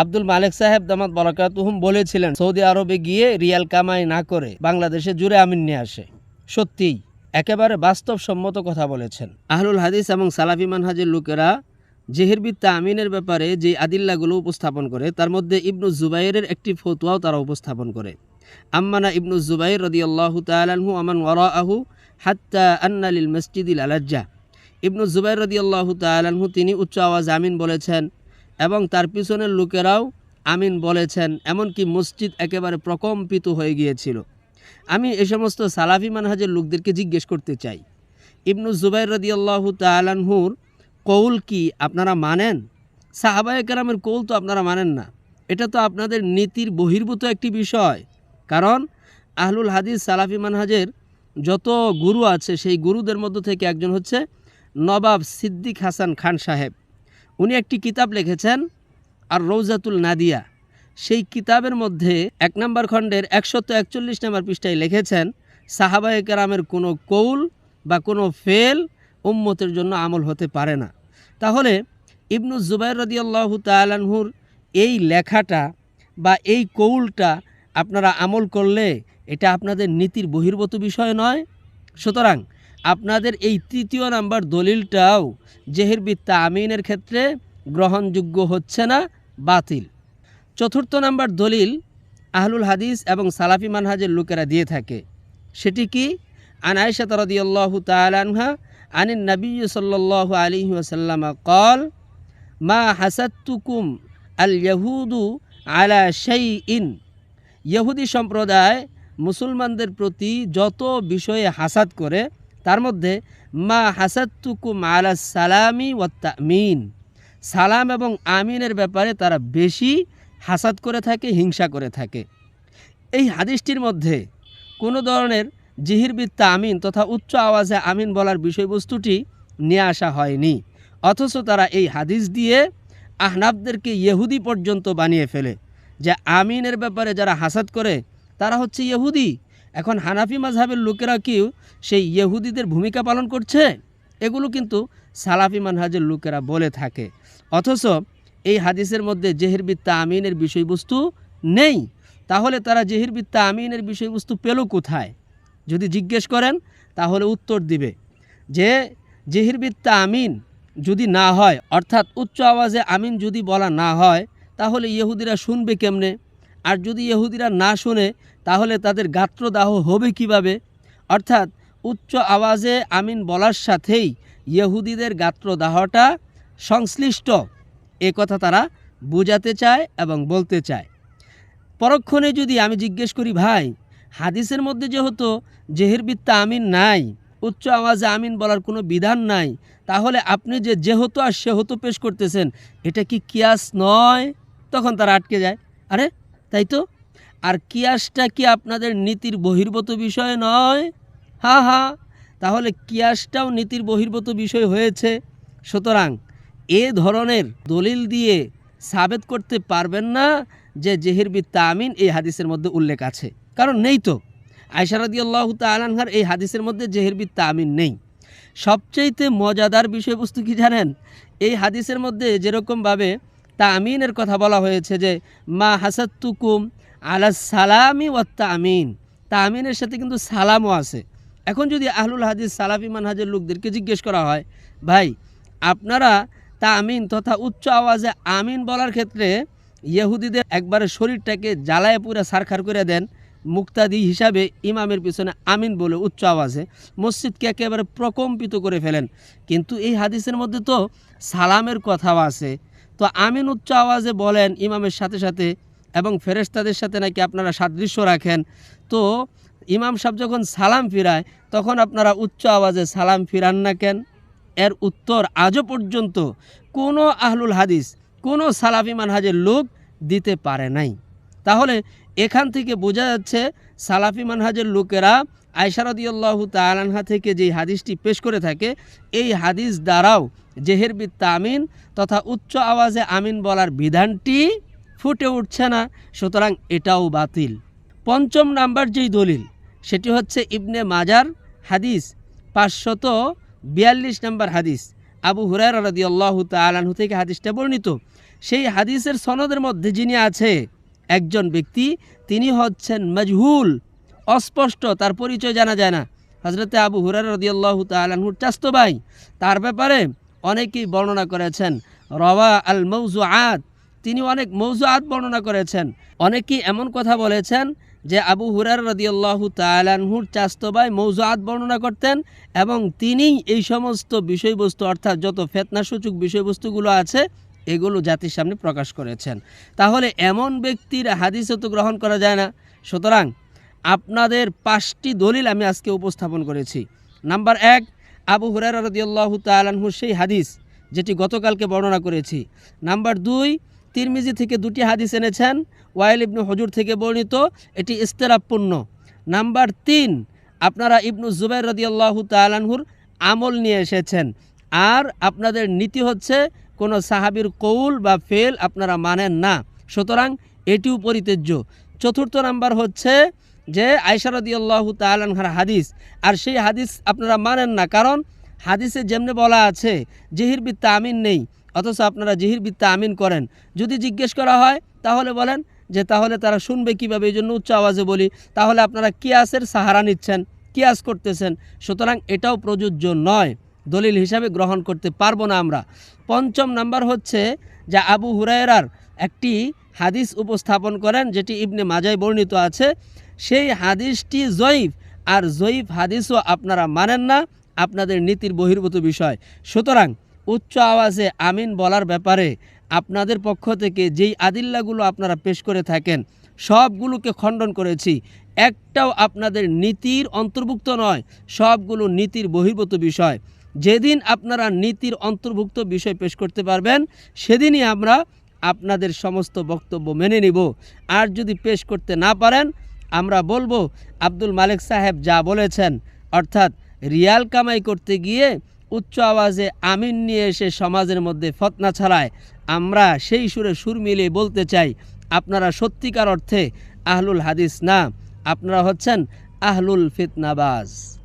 আব্দুল মালিক সাহেব দামাত বরাকাতুহুম বলেছিলেন, সৌদি আরবে গিয়ে রিয়াল কামাই না করে বাংলাদেশে জুড়ে আমিন নিয়ে আসে। সত্যিই, একেবারে বাস্তবসম্মত কথা বলেছেন। আহলুল হাদিস এবং সালাফি মানহাজের লোকেরা জেহেরবিত্তা আমিনের ব্যাপারে যে আদিল্লাগুলো উপস্থাপন করে, তার মধ্যে ইবনু জুবাইরের একটি ফতুয়াও তারা উপস্থাপন করে। আম্মানা ইবনু জুবাইর রদিয়াল্লাহু তালাহু আমান ওয়ারাহু হাত্তা আন্নালিল মসজিদিল আলাজ্জা। ইবনু জুবাইর রদিয়াল্লাহু তালাহু তিনি উচ্চ আওয়াজ আমিন বলেছেন এবং তার পিছনের লোকেরাও আমিন বলেছেন, এমনকি মসজিদ একেবারে প্রকম্পিত হয়ে গিয়েছিল। আমি এ সমস্ত সালাফি মানহাজের লোকদেরকে জিজ্ঞেস করতে চাই, ইবনু জুবাইর রদিয়াল্লাহু তালানহুর কৌল কি আপনারা মানেন? সাহাবায়ে কেরামের কৌল তো আপনারা মানেন না। এটা তো আপনাদের নীতির বহির্ভূত একটি বিষয়। কারণ আহলুল হাদিস সালাফি মানহাজের যত গুরু আছে, সেই গুরুদের মধ্য থেকে একজন হচ্ছে নবাব সিদ্দিক হাসান খান সাহেব। উনি একটি কিতাব লিখেছেন, আর রৌজাতুল নাদিয়া। সেই কিতাবের মধ্যে এক নম্বর খণ্ডের একশত একচল্লিশ নম্বর পৃষ্ঠায় লিখেছেন, সাহাবায়ে কেরামের কোনো কৌল বা কোনো ফেল উম্মতের জন্য আমল হতে পারে না। তাহলে ইবনু জুবাইর রদিয়াল্লাহু তালানহুর এই লেখাটা বা এই কৌলটা আপনারা আমল করলে এটা আপনাদের নীতির বহির্ভূত বিষয় নয়। সুতরাং আপনাদের এই তৃতীয় নাম্বার দলিলটাও জেহেরবিত্তা আমিনের ক্ষেত্রে গ্রহণযোগ্য হচ্ছে না, বাতিল। চতুর্থ নাম্বার দলিল আহলুল হাদিস এবং সালাফি মানহাজের লোকেরা দিয়ে থাকে। সেটি কি? আনায়শাত রদিয়াল্লাহু তালানহা আনিন নবী সাল্লাল্লাহু আলী ওয়াসাল্লাম কল মা হাসাত্তুকুম আল ইয়াহুদু আলা সেই শাইইন। ইহুদি সম্প্রদায় মুসলমানদের প্রতি যত বিষয়ে হাসাত করে তার মধ্যে, মা হাসাত্তুকুম আলা সালামি ওয়াত্তামিন সালাম এবং আমিনের ব্যাপারে তারা বেশি হাসাদ করে থাকে, হিংসা করে থাকে। এই হাদিসটির মধ্যে কোনো ধরনের জিহিরবিত্তা আমিন তথা উচ্চ আওয়াজে আমিন বলার বিষয়বস্তুটি নিয়ে আসা হয়নি। অথচ তারা এই হাদিস দিয়ে আহনাবদেরকে ইহুদি পর্যন্ত বানিয়ে ফেলে যে আমিনের ব্যাপারে যারা হাসাদ করে, তারা হচ্ছে ইহুদি। এখন হানাফি মাঝহাবের লোকেরা কেউ সেই ইহুদিদের ভূমিকা পালন করছে? এগুলো কিন্তু সালাফি মানহাজের লোকেরা বলে থাকে। অথচ এই হাদিসের মধ্যে জেহিরবিত্তা আমিনের বিষয়বস্তু নেই। তাহলে তারা জেহিরবিত্তা আমিনের বিষয়বস্তু পেল কোথায়? যদি জিজ্ঞেস করেন, তাহলে উত্তর দিবে যে জেহিরবিত্তা আমিন যদি না হয়, অর্থাৎ উচ্চ আওয়াজে আমিন যদি বলা না হয়, তাহলে ইহুদিরা শুনবে কেমনে? আর যদি ইহুদিরা না শোনে, তাহলে তাদের গাত্রদাহ হবে কীভাবে? অর্থাৎ উচ্চ আওয়াজে আমিন বলার সাথেই ইহুদিদের গাত্রদাহটা সংশ্লিষ্ট। এ কথা তারা বোঝাতে চায় এবং বলতে চায়। পরক্ষণে যদি আমি জিজ্ঞেস করি, ভাই, হাদিসের মধ্যে যেহেতু জেহেরবিত্তা আমিন নাই, উচ্চ আওয়াজে আমিন বলার কোনো বিধান নাই, তাহলে আপনি যে যেহেতু আর সেহেতু পেশ করতেছেন, এটা কি কিয়াস নয়? তখন তারা আটকে যায়। আরে তাই তো? আর কিয়াসটা কি আপনাদের নীতির বহির্ভূত বিষয় নয়? হা হা। তাহলে কিয়াসটাও নীতির বহির্ভূত বিষয় হয়েছে। সুতরাং এ ধরনের দলিল দিয়ে সাবেত করতে পারবেন না যে জেহিরবিত্তা তামিন এই হাদিসের মধ্যে উল্লেখ আছে। কারণ নেই তো। আয়সারদি আল্লাহ তালানহার এই হাদিসের মধ্যে জেহিরবিত্তা তামিন নেই। সবচেয়েতে মজাদার বিষয়বস্তু কি জানেন? এই হাদিসের মধ্যে যেরকমভাবে তা আমিনের কথা বলা হয়েছে যে, মা হাসাত্তুকুম আলা সালামি ওয়াত্তা আমিন তা আমিনের সাথে কিন্তু সালামও আছে। এখন যদি আহলুল হাদিস সালাফি মানহাজের লোকদেরকে জিজ্ঞেস করা হয়, ভাই, আপনারা তা আমিন তথা উচ্চ আওয়াজে আমিন বলার ক্ষেত্রে ইহুদিদের একবারে শরীরটাকে জ্বালায় পুরা সারখার করে দেন, মুক্তাদি হিসাবে ইমামের পিছনে আমিন বলে উচ্চ আওয়াজে মসজিদকে একেবারে প্রকম্পিত করে ফেলেন। কিন্তু এই হাদিসের মধ্যে তো সালামের কথাও আছে। তো আমিন উচ্চ আওয়াজে বলেন ইমামের সাথে সাথে এবং ফেরেশতাদের সাথে নাকি আপনারা সাদৃশ্য রাখেন। তো ইমাম সাহেব যখন সালাম ফিরায়, তখন আপনারা উচ্চ আওয়াজে সালাম ফিরান না কেন? এর উত্তর আজও পর্যন্ত কোনো আহলুল হাদিস, কোনো সালাফি মানহাজের লোক দিতে পারে নাই। তাহলে এখান থেকে বোঝা যাচ্ছে সালাফি মানহাজের লোকেরা আয়সারদিয়াল্লাহু তালানহা থেকে যে হাদিসটি পেশ করে থাকে, এই হাদিস দ্বারাও জেহেরবিত্তা আমিন তথা উচ্চ আওয়াজে আমিন বলার বিধানটি ফুটে উঠছে না, সুতরাং এটাও বাতিল। পঞ্চম নাম্বার যেই দলিল, সেটি হচ্ছে ইবনে মাজার হাদিস, পাঁচশত বিয়াল্লিশ নম্বর হাদিস। আবু হুরায়রা রাদিয়াল্লাহু তাআলাহু থেকে হাদিসটা বর্ণিত। সেই হাদিসের সনদের মধ্যে যিনি আছে, একজন ব্যক্তি, তিনি হচ্ছেন মজহুল, অস্পষ্ট, তার পরিচয় জানা যায় না। হজরতে আবু হুরার রদিয়াল্লাহ তালাহুর চাস্তো তার ব্যাপারে অনেকেই বর্ণনা করেছেন। রওয়া আল মৌজু তিনি অনেক মৌজু আত বর্ণনা করেছেন। অনেকেই এমন কথা বলেছেন যে আবু হুরার রদিয়াল্লাহু তালানহুর চাস্তবাই মৌজুয়াত বর্ণনা করতেন এবং তিনিই এই সমস্ত বিষয়বস্তু, অর্থাৎ যত ফেতনাসূচক বিষয়বস্তুগুলো আছে, এগুলো জাতির সামনে প্রকাশ করেছেন। তাহলে এমন ব্যক্তির হাদিসও তো গ্রহণ করা যায় না। সুতরাং আপনাদের পাঁচটি দলিল আমি আজকে উপস্থাপন করেছি। নাম্বার এক আবু হুরার রদিয়াল্লাহু তালানহুর সেই হাদিস, যেটি গতকালকে বর্ণনা করেছি। নাম্বার দুই, তিরমিজি থেকে দুটি হাদিস এনেছেন, ওয়াইল ইবনু হজুর থেকে বর্ণিত, এটি ইস্তেরাপূর্ণ নাম্বার তিন, আপনারা ইবনু জুবাইর রদিয়াল্লাহু তালানহুর আমল নিয়ে এসেছেন। আর আপনাদের নীতি হচ্ছে, কোনো সাহাবির কৌল বা ফেল আপনারা মানেন না। সুতরাং এটিও পরিত্যাজ্য। চতুর্থ নাম্বার হচ্ছে যে আয়সা রদিয়াল্লাহু তালানহার হাদিস, আর সেই হাদিস আপনারা মানেন না। কারণ হাদিসে যেমনি বলা আছে, জিহির বিত্তা আমিন নেই, অথচ আপনারা জিহির বিত্তা আমিন করেন। যদি জিজ্ঞেস করা হয়, তাহলে বলেন যে তাহলে তারা শুনবে কীভাবে, এই জন্য উচ্চ আওয়াজে বলি, তাহলে আপনারা কিয়াসের সাহারা নিচ্ছেন, কিয়াস করতেছেন। সুতরাং এটাও প্রযোজ্য নয়, দলিল হিসাবে গ্রহণ করতে পারব না আমরা। পঞ্চম নাম্বার হচ্ছে যে আবু হুরায়রার একটি হাদিস উপস্থাপন করেন, যেটি ইবনে মাজায় বর্ণিত আছে সেই হাদিসটি জয়ীফ, আর জয়ীফ হাদিসও আপনারা মানেন না, আপনাদের নীতির বহির্ভূত বিষয়। সুতরাং উচ্চ আওয়াজে আমিন বলার ব্যাপারে আপনাদের পক্ষ থেকে যেই আদিল্লাগুলো আপনারা পেশ করে থাকেন, সবগুলোকে খণ্ডন করেছি। একটাও আপনাদের নীতির অন্তর্ভুক্ত নয়, সবগুলো নীতির বহির্ভূত বিষয়। যেদিন আপনারা নীতির অন্তর্ভুক্ত বিষয় পেশ করতে পারবেন, সেদিনই আমরা আপনাদের সমস্ত বক্তব্য মেনে নিব। আর যদি পেশ করতে না পারেন আমরা বলব আব্দুল মালিক সাহেব যা বলেছেন, অর্থাৎ রিয়াল কামাই করতে গিয়ে উচ্চ আওয়াজে আমিন নিয়ে এসে সমাজের মধ্যে ফতনা ছাড়ায়, আমরা সেই সুরে সুর মিলিয়ে বলতে চাই, আপনারা সত্যিকার অর্থে আহলুল হাদিস না, আপনারা হচ্ছেন আহলুল ফিতনাবাজ।